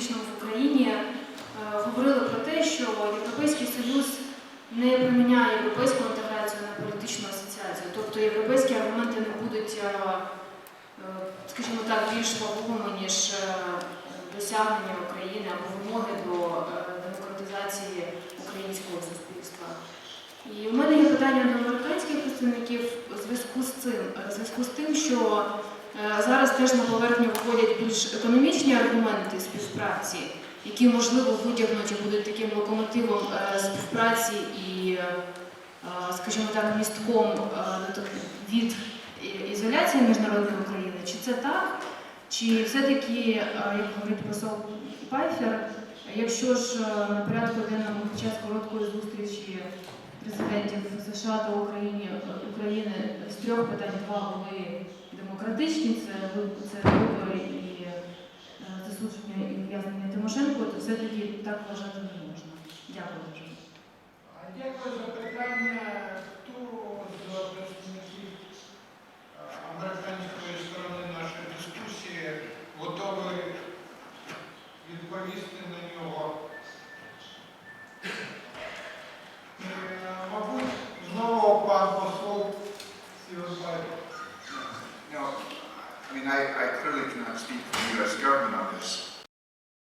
політичному в Україні е, говорили про те, що Європейський Союз не приміняє європейську інтеграцію на політичну асоціацію. Тобто європейські аргументи не будуть, е, е, скажімо так, більш вагомими, ніж досягнення України або вимоги до демократизації українського суспільства. І у мене є питання до американських представників у зв'язку з цим, зв'язку з тим, що зараз теж на поверхню виходять більш економічні аргументи співпраці, які можливо витягнуті будуть таким локомотивом е, співпраці і, е, е, скажімо так, містком е, від ізоляції міжнародної України. Чи це так? Чи все-таки, е, як говорить посол Пайфер, якщо ж е, на порядку денному під час короткої зустрічі президентів США та України, України з трьох питань два були демократичні, це, це вибори і е, засудження і ув'язнення Тимошенко, то все-таки так вважати не можна. Дякую дуже. Mean, I, I clearly cannot speak for the U.S. government.